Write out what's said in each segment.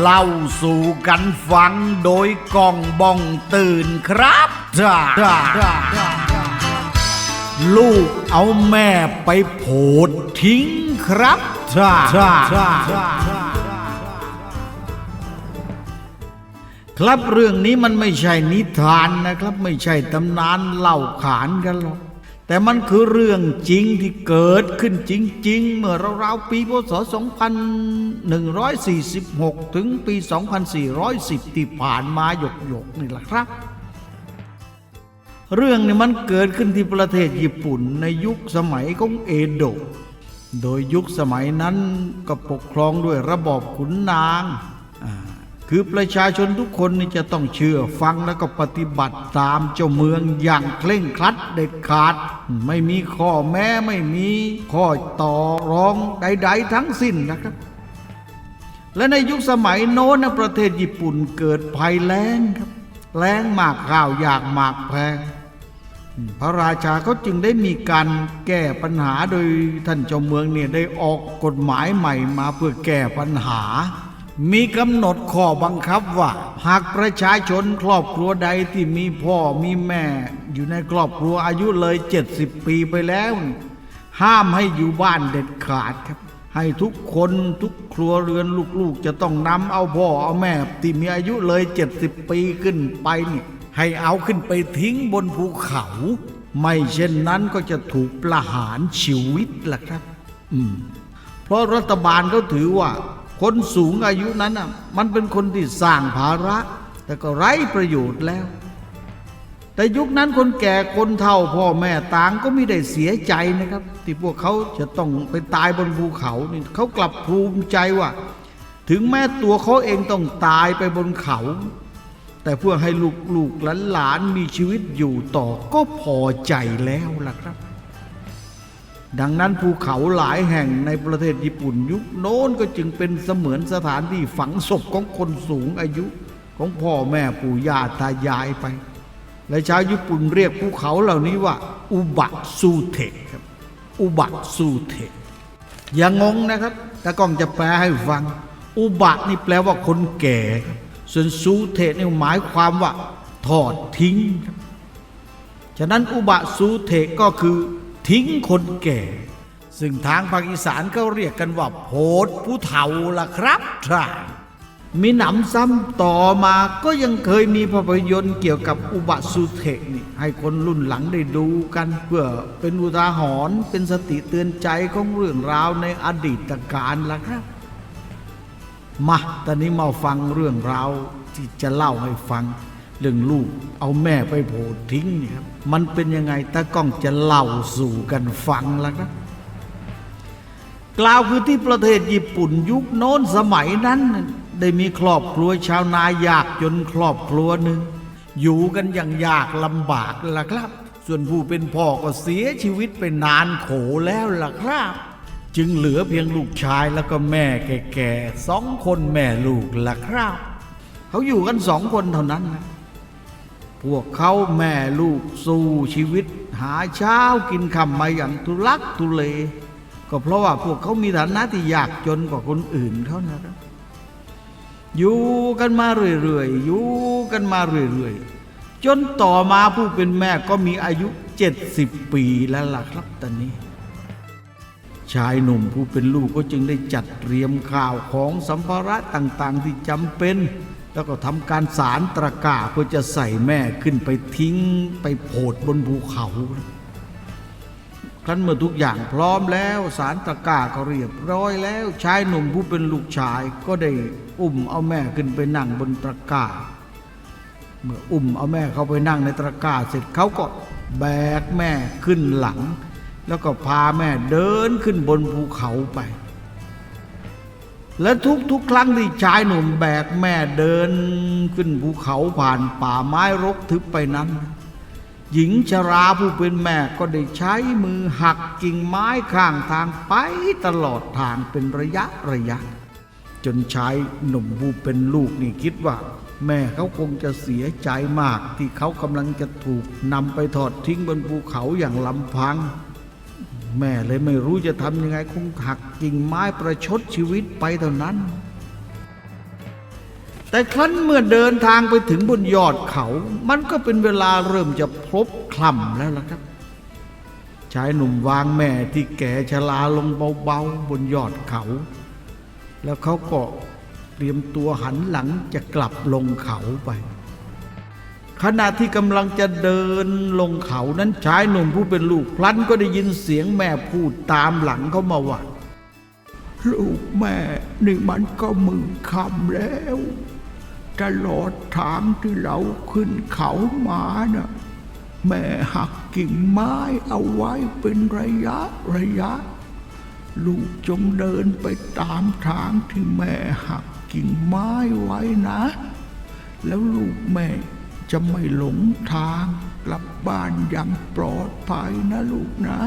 เล่าสู่กันฟังโดยกองบ้องตื่นครับจ้าลูกเอาแม่ไปโผดทิ้งครับจ้าครับเรื่องนี้มันไม่ใช่นิทานนะครับ ไม่ใช่ตำนานเล่าขานกันหรอก แต่มันคือเรื่องจริงที่เกิดขึ้นจริง ๆ เมื่อราวๆปีพศ 2146 ถึงปี 2410 ที่ผ่านมาหยกๆนี่แหละครับ เรื่องนี้มันเกิดขึ้นที่ประเทศญี่ปุ่นในยุคสมัยของเอโดะโดยยุคสมัยนั้นก็ปกครองด้วยระบอบขุนนางอ่า คือประชาชนทุกคนนี่จะต้องเชื่อฟังแล้วก็ปฏิบัติตามเจ้าเมืองอย่างเคร่งครัดเด็ดขาด ไม่มีข้อแม้ไม่มีข้อต่อรองใด ๆ ทั้งสิ้นนะครับ และในยุคสมัยโน้นนะประเทศญี่ปุ่นเกิดภัยแล้งครับแล้งมากข้าวอยากหมากแพงพระราชาเขาจึงได้มีการแก้ปัญหาโดยท่านเจ้าเมืองเนี่ยได้ออกกฎหมายใหม่มาเพื่อแก้ปัญหา มีกำหนดข้อบังคับว่า หากประชาชนครอบครัวใดที่มีพ่อมีแม่ อยู่ในครอบครัวอายุเลย 70 ปีไปแล้ว ห้ามให้อยู่บ้านเด็ดขาดครับ ให้ทุกคนทุกครัวเรือนลูกๆ จะต้องนำเอาพ่อเอาแม่ที่มีอายุเลย 70 ปีขึ้นไปนี่ให้เอาขึ้นไปทิ้งบนภูเขา ไม่เช่นนั้นก็จะถูกประหารชีวิตล่ะครับ อืมเพราะรัฐบาลเขาถือว่า คนสูงอายุนั้นอะมันเป็นคนที่สร้างภาระ แต่ก็ไร้ประโยชน์แล้ว แต่ยุคนั้นคนแก่คนเฒ่าพ่อแม่ต่างก็ไม่ได้เสียใจนะครับ ที่พวกเขาจะต้องไปตายบนภูเขานี่เขากลับภูมิใจว่า ถึงแม้ตัวเขาเองต้องตายไปบนเขา แต่เพื่อให้ลูกๆหลานๆมีชีวิตอยู่ต่อก็พอใจแล้วล่ะครับ ดังนั้นภูเขาหลายแห่งในประเทศญี่ปุ่นยุคโน้นก็จึงเป็นเสมือนสถานที่ฝังศพของคนสูงอายุของพ่อแม่ปู่ย่าตายายไป และชาวญี่ปุ่นเรียกภูเขาเหล่านี้ว่า อุบะซูเทะครับอุบะซูเทะอย่างงงนะครับต่ก้องจะแปลให้ฟัง อุบะนี่แปลว่าคนแก่ครับส่วนซูเทะนี่หมายความว่าทอดทิ้งครับฉะนั้นอุบะสูเทก็คือ ทิ้งคนแก่ ซึ่งทางภาคอีสานก็เรียกกันว่าโพดผู้เฒ่าล่ะครับท่านมีหนำซ้ำต่อมาก็ยังเคยมีภาพยนตร์เกี่ยวกับอุบะสูเทนี่ให้คนรุ่นหลังได้ดูกัน เพื่อเป็นอุทาหรณ์เป็นสติเตือนใจของเรื่องราวในอดีตการล่ะครับ มาตอนนี้มาฟังเรื่องราวที่จะเล่าให้ฟัง เรื่องลูก เอาแม่ไปโผล่ทิ้งเนี่ยครับมันเป็นยังไงตากล้องจะเล่าสู่กันฟังแล้วครับกล่าวคือที่ประเทศญี่ปุ่นยุคโน้นสมัยนั้น ได้มีครอบครัวชาวนายากจนครอบครัวหนึ่ง อยู่กันอย่างยากลำบากล่ะครับ ส่วนผู้เป็นพ่อก็เสียชีวิตไปนานโขแล้วล่ะครับ จึงเหลือเพียงลูกชายแล้วก็แม่แก่ๆสองคนแม่ลูกล่ะครับ เขาอยู่กันสองคนเท่านั้นนะ พวกเขาแม่ลูกสู้ชีวิต หาเช้ากินค่ำมาอย่างทุลักทุเล ก็เพราะว่าพวกเขามีฐานะที่ยากจนกว่าคนอื่นเขานะครับอยู่กันมาเรื่อยๆอยู่กันมาเรื่อยๆจนต่อมาผู้เป็นแม่ก็มีอายุ 70 ปีแล้วล่ะครับตอนนี้ ชายหนุ่มผู้เป็นลูกก็จึงได้จัดเตรียมข้าวของสัมภาระต่างๆที่จำเป็น แล้วก็ทำการสารตะกาเพื่อจะใส่แม่ขึ้นไปทิ้งไปโผดบนภูเขาครั้นเมื่อทุกอย่างพร้อมแล้วสารตะกาก็เรียบร้อยแล้วชายหนุ่มผู้เป็นลูกชายก็ได้อุ้มเอาแม่ขึ้นไปนั่งบนตะกาเมื่ออุ้มเอาแม่เขาไปนั่งในตะกาเสร็จเขาก็แบกแม่ขึ้นหลัง แล้วก็พาแม่เดินขึ้นบนภูเขาไป และทุกทุกๆครั้งที่ชายหนุ่มแบกแม่เดินขึ้นภูเขาผ่านป่าไม้รกทึบไปนั้น หญิงชราผู้เป็นแม่ก็ได้ใช้มือหักกิ่งไม้ข้างทางไปตลอดทางเป็นระยะระยะ จนชายหนุ่มผู้เป็นลูกนี่คิดว่า แม่เขาคงจะเสียใจมากที่เขากำลังจะถูกนำไปทอดทิ้งบนภูเขาอย่างลำพัง แม่เลยไม่รู้จะทำยังไงคงหักกิ่งไม้ประชดชีวิตไปเท่านั้น แต่ครั้นเมื่อเดินทางไปถึงบนยอดเขา มันก็เป็นเวลาเริ่มจะพลบคล่ำแล้วล่ะครับชายหนุ่มวางแม่ที่แก่ชราลงเบาๆบนยอดเขา แล้วเขาก็เตรียมตัวหันหลังจะกลับลงเขาไป ขณะที่กำลังจะเดินลงเขานั้นชายหนุ่มผู้เป็นลูกพลันก็ได้ยินเสียงแม่พูดตามหลังเขามาว่าลูกแม่นี่มันก็มือคำแล้วตลอดทางที่เราขึ้นเขามาน่ะแม่หักกิ่งไม้เอาไว้เป็นระยะระยะ ลูกจงเดินไปตามทางที่แม่หักกิ่งไม้ไว้นะ แล้วลูกแม่ จะไม่หลงทางกลับบ้านอย่างปลอดภัยนะลูกนะ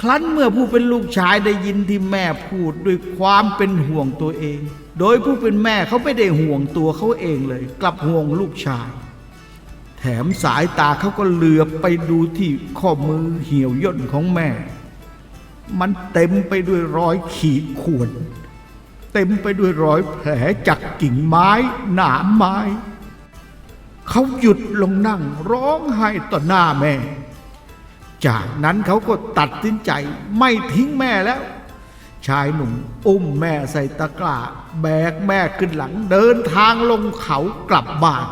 ครั้นเมื่อผู้เป็นลูกชายได้ยินที่แม่พูดด้วยความเป็นห่วงตัวเอง โดยผู้เป็นแม่เขาไม่ได้ห่วงตัวเขาเองเลย กลับห่วงลูกชาย แถมสายตาเขาก็เหลือบไปดูที่ข้อมือเหี่ยวย่นของแม่ มันเต็มไปด้วยรอยขีดข่วน เต็มไปด้วยรอยแผลจากกิ่งไม้หนามไม้ เขาหยุดลงนั่งร้องไห้ต่อหน้าแม่ จากนั้นเขาก็ตัดสินใจไม่ทิ้งแม่แล้ว ชายหนุ่มอุ้มแม่ใส่ตะกร้าแบกแม่ขึ้นหลังเดินทางลงเขากลับบ้าน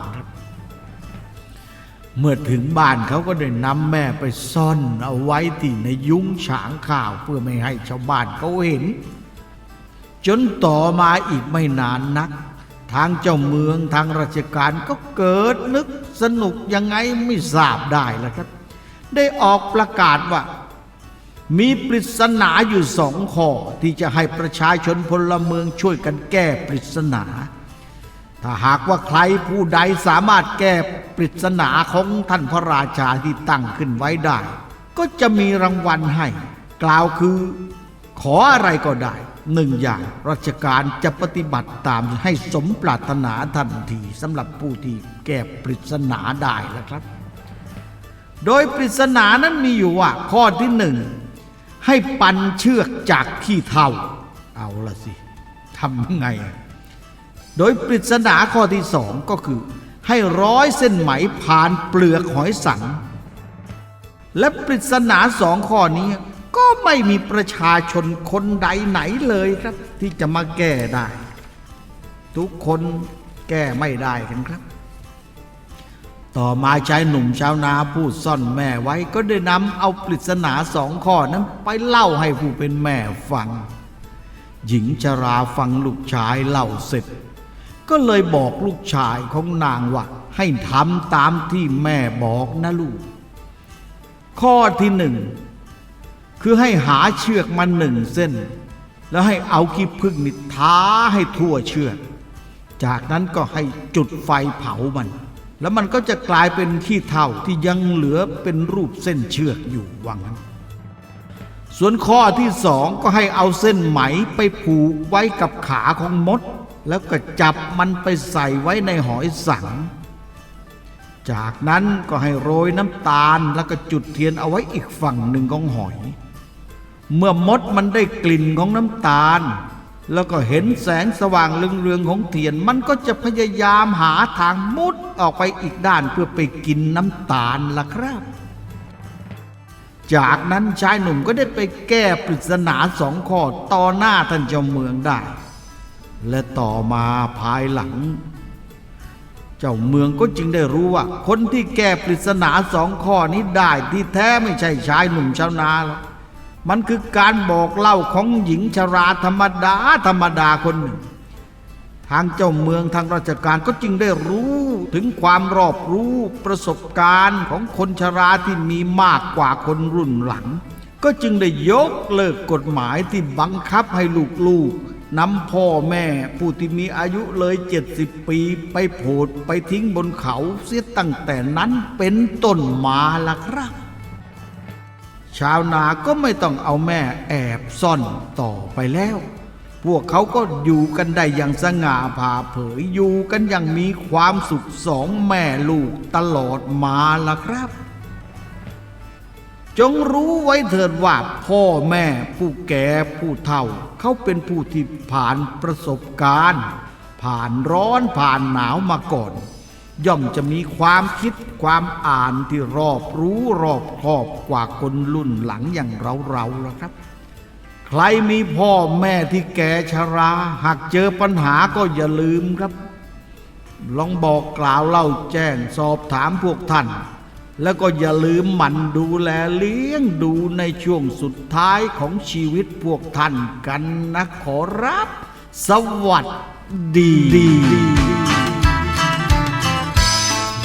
เมื่อถึงบ้านเขาก็ได้นำแม่ไปซ่อนเอาไว้ที่ในยุ้งฉางข้าวเพื่อไม่ให้ชาวบ้านเขาเห็น จนต่อมาอีกไม่นานนัก ทางเจ้าเมืองทางราชการก็เกิดนึกสนุกยังไงไม่ทราบได้แล้วครับ ได้ออกประกาศว่า มีปริศนาอยู่สองข้อที่จะให้ประชาชนพลเมืองช่วยกันแก้ปริศนาถ้าหากว่าใครผู้ใดสามารถแก้ปริศนาของท่านพระราชาที่ตั้งขึ้นไว้ได้ ก็จะมีรางวัลให้ กล่าวคือ ขออะไรก็ได้ หนึ่งอย่างราชการจะปฏิบัติตามให้สมปรารถนาทันทีสำหรับผู้ที่แก้ปริศนาได้แล้วครับ โดยปริศนานั้นมีอยู่ว่าข้อที่หนึ่งให้ปั่นเชือกจากขี้เท่า เอาละสิทำยังไงอะโดยปริศนาข้อที่สองก็คือ ให้ร้อยเส้นไหมผ่านเปลือกหอยสัง และปริศนาสองข้อนี้ ไม่มีประชาชนคนใดไหนเลยครับ ที่จะมาแก้ได้ ทุกคนแก้ไม่ได้กันครับ ต่อมาชายหนุ่มชาวนาผู้ซ่อนแม่ไว้ก็ได้นำเอาปริศนาสองข้อนั้นไปเล่าให้ผู้เป็นแม่ฟัง หญิงชราฟังลูกชายเล่าเสร็จ ก็เลยบอกลูกชายของนางว่าให้ทำตามที่แม่บอกนะลูก ข้อที่หนึ่ง คือให้หาเชือกมาหนึ่งเส้น แล้วให้เอาขี้ผึ้งนิท้าให้ทั่วเชือก จากนั้นก็ให้จุดไฟเผามัน แล้วมันก็จะกลายเป็นขี้เถ้าที่ยังเหลือเป็นรูปเส้นเชือกอยู่ว่างั้นส่วนข้อที่สองก็ให้เอาเส้นไหมไปผูกไว้กับขาของมด แล้วก็จับมันไปใส่ไว้ในหอยสัง จากนั้นก็ให้โรยน้ำตาลแล้วก็จุดเทียนเอาไว้อีกฝั่งหนึ่งของหอย เมื่อมดมันได้กลิ่นของน้ำตาล แล้วก็เห็นแสงสว่างเรืองๆของเทียน มันก็จะพยายามหาทางมุดออกไปอีกด้านเพื่อไปกินน้ำตาลล่ะครับ จากนั้นชายหนุ่มก็ได้ไปแก้ปริศนาสองข้อต่อหน้าท่านเจ้าเมืองได้ และต่อมาภายหลัง เจ้าเมืองก็จึงได้รู้ว่า คนที่แก้ปริศนาสองข้อนี้ได้ที่แท้ไม่ใช่ชายหนุ่มชาวนาหรอก มันคือการบอกเล่าของหญิงชราธรรมดาธรรมดาคนหนึ่ง ทางเจ้าเมืองทางราชการก็จึงได้รู้ถึงความรอบรู้ประสบการณ์ของคนชราที่มีมากกว่าคนรุ่นหลัง ก็จึงได้ยกเลิกกฎหมายที่บังคับให้ลูกๆนำพ่อแม่ผู้ที่มีอายุเลยเจ็ดสิบปีไปโผดไปทิ้งบนเขาเสียตั้งแต่นั้นเป็นต้นมาละครับาวนาก็ไม่ต้องเอาแม่แอบซ่อนต่อไปแล้ว พวกเขาก็อยู่กันได้อย่างสง่าผ่าเผยอยู่กันอย่างมีความสุขสองแม่ลูกตลอดมาละครับ จงรู้ไว้เถิดว่าพ่อแม่ผู้แก่ผู้เฒ่า เขาเป็นผู้ที่ผ่านประสบการณ์ ผ่านร้อนผ่านหนาวมาก่อน ย่อมจะมีความคิดความอ่านที่รอบรู้รอบคอบกว่าคนรุ่นหลังอย่างเราเราๆละครับ ใครมีพ่อแม่ที่แก่ชรา หากเจอปัญหาก็อย่าลืมครับ ลองบอกกล่าวเล่าแจ้งสอบถามพวกท่าน แล้วก็อย่าลืมหมั่นดูแลเลี้ยงดูในช่วงสุดท้ายของชีวิตพวกท่านกันนะขอรับ สวัสดี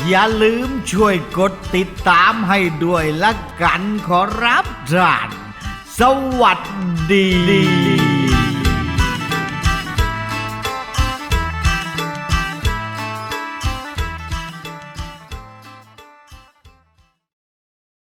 อย่าลืมช่วยกดติดตามให้ด้วยละกันขอรับท่าน สวัสดี